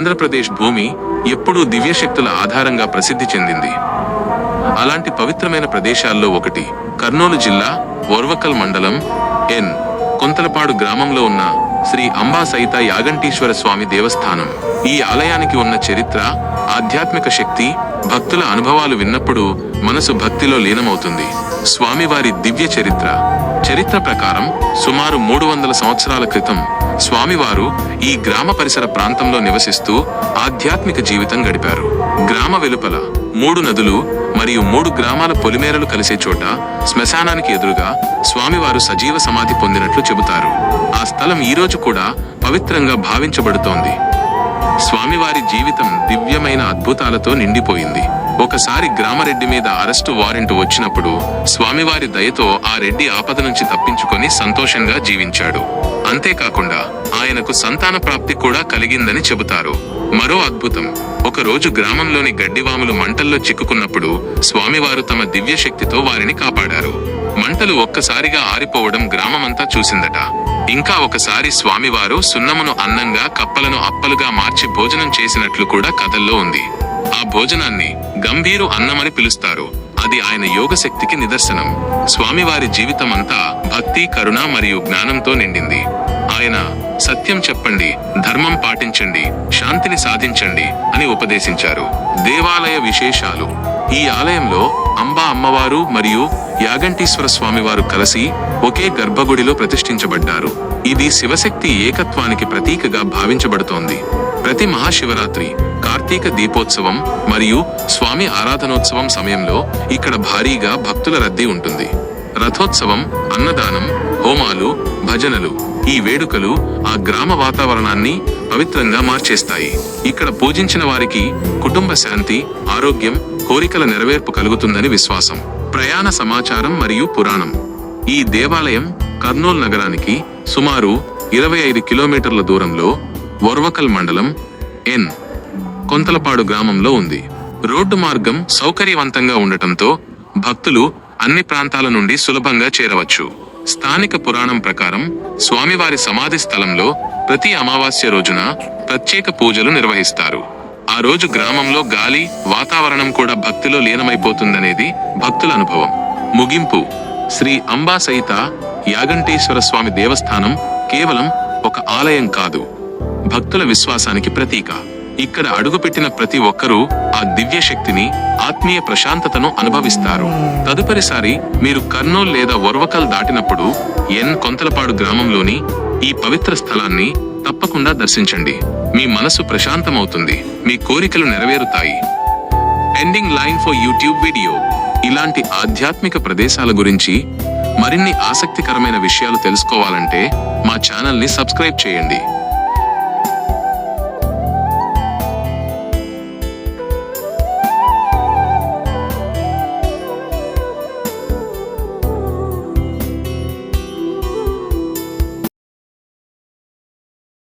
ఆంధ్రప్రదేశ్ భూమి ఎప్పుడూ దివ్యశక్తుల ఆధారంగా ప్రసిద్ధి చెందింది. అలాంటి పవిత్రమైన ప్రదేశాల్లో ఒకటి కర్నూలు జిల్లా ఓర్వకల్ మండలం ఎన్ కొంతలపాడు గ్రామంలో ఉన్న శ్రీ అంబా సహిత యాగంటీశ్వర స్వామి దేవస్థానం. ఈ ఆలయానికి ఉన్న చరిత్ర ఆధ్యాత్మిక శక్తి భక్తుల అనుభవాలు విన్నప్పుడు మనసు భక్తిలో లీనమవుతుంది. స్వామివారి దివ్య చరిత్ర. చరిత్ర ప్రకారం సుమారు మూడు వందల సంవత్సరాల క్రితం స్వామివారు ఈ గ్రామ పరిసర ప్రాంతంలో నివసిస్తూ ఆధ్యాత్మిక జీవితం గడిపారు. గ్రామ వెలుపల మూడు నదులు మరియు మూడు గ్రామాల పొలిమేరలు కలిసే చోట శ్మశానానికి ఎదురుగా స్వామివారు సజీవ సమాధి పొందినట్లు చెబుతారు. ఆ స్థలం ఈ రోజు కూడా పవిత్రంగా భావించబడుతోంది. స్వామివారి జీవితం దివ్యమైన అద్భుతాలతో నిండిపోయింది. ఒకసారి గ్రామరెడ్డి మీద అరెస్టు వారెంట్ వచ్చినప్పుడు స్వామివారి దయతో ఆ రెడ్డి ఆపద నుంచి తప్పించుకొని సంతోషంగా జీవించాడు. అంతేకాకుండా ఆయనకు సంతాన ప్రాప్తి కూడా కలిగిందని చెబుతారు. మరో అద్భుతం ఒకరోజు గ్రామంలోని గడ్డివాములు మంటల్లో చిక్కుకున్నప్పుడు స్వామివారు తమ దివ్యశక్తితో వారిని కాపాడారు. మంటలు ఒక్కసారిగా ఆరిపోవడం గ్రామమంతా చూసిందట. ఇంకా ఒకసారి స్వామివారు సున్నమును అన్నంగా కప్పలను అప్పలుగా మార్చి భోజనం చేసినట్లు కూడా కథల్లో ఉంది. ఆ భోజనాన్ని గంభీరు అన్నమని పిలుస్తారు. అది ఆయన యోగ శక్తికి నిదర్శనం. స్వామివారి జీవితం అంతా భక్తి కరుణ మరియు జ్ఞానంతో నిండింది. ఆయన సత్యం చెప్పండి ధర్మం పాటించండి శాంతిని సాధించండి అని ఉపదేశించారు. దేవాలయ విశేషాలు. ఈ ఆలయంలో అంబా అమ్మవారు మరియు యాగంటీశ్వర స్వామివారు కలిసి ఒకే గర్భగుడిలో ప్రతిష్ఠించబడ్డారు. ఇది శివశక్తి ఏకత్వానికి ప్రతీకగా భావించబడుతోంది. ప్రతి మహాశివరాత్రి కార్తీక దీపోత్సవం మరియు స్వామి ఆరాధనోత్సవం సమయంలో ఇక్కడ భారీగా భక్తుల రద్దీ ఉంటుంది. రథోత్సవం అన్నదానం హోమాలు భజనలు ఈ వేడుకలు ఆ గ్రామ వాతావరణాన్ని పవిత్రంగా మార్చేస్తాయి. ఇక్కడ పూజించిన వారికి కుటుంబ శాంతి ఆరోగ్యం కోరికల నెరవేర్పు కలుగుతుందని విశ్వాసం. ప్రయాణ సమాచారం మరియు పురాణం. ఈ దేవాలయం కర్నూల్ నగరానికి సుమారు ఇరవై ఐదు కిలోమీటర్ల దూరంలో వర్వకల్ మండలం ఎన్. కొంతలపాడు గ్రామంలో ఉంది. రోడ్డు మార్గం సౌకర్యవంతంగా ఉండటంతో భక్తులు అన్ని ప్రాంతాల నుండి సులభంగా చేరవచ్చు. స్థానిక పురాణం ప్రకారం స్వామివారి సమాధి స్థలంలో ప్రతి అమావాస్య రోజున ప్రత్యేక పూజలు నిర్వహిస్తారు. ఆ రోజు గ్రామంలో గాలి వాతావరణం కూడా భక్తిలో లీనమైపోతుందనేది భక్తుల అనుభవం. ముగింపు. శ్రీ అంబా సహిత యాగంటేశ్వర స్వామి దేవస్థానం కేవలం ఒక ఆలయం కాదు. భక్తుల విశ్వాసానికి ప్రతీక. ఇక్కడ అడుగుపెట్టిన ప్రతి ఒక్కరూ ఆ దివ్య శక్తిని ఆత్మీయ ప్రశాంతతను అనుభవిస్తారు. తదుపరిసారి మీరు కర్నూల్ లేదా ఒర్వకల్ దాటినప్పుడు ఎన్ కొంతలపాడు గ్రామంలోని ఈ పవిత్ర స్థలాన్ని తప్పకుండా దర్శించండి. మీ మనసు ప్రశాంతమవుతుంది. మీ కోరికలు నెరవేరుతాయి. Ending line for YouTube video ఇలాంటి ఆధ్యాత్మిక ప్రదేశాల గురించి మరిన్ని ఆసక్తికరమైన విషయాలు తెలుసుకోవాలంటే మా ఛానల్ని సబ్స్క్రైబ్ చేయండి.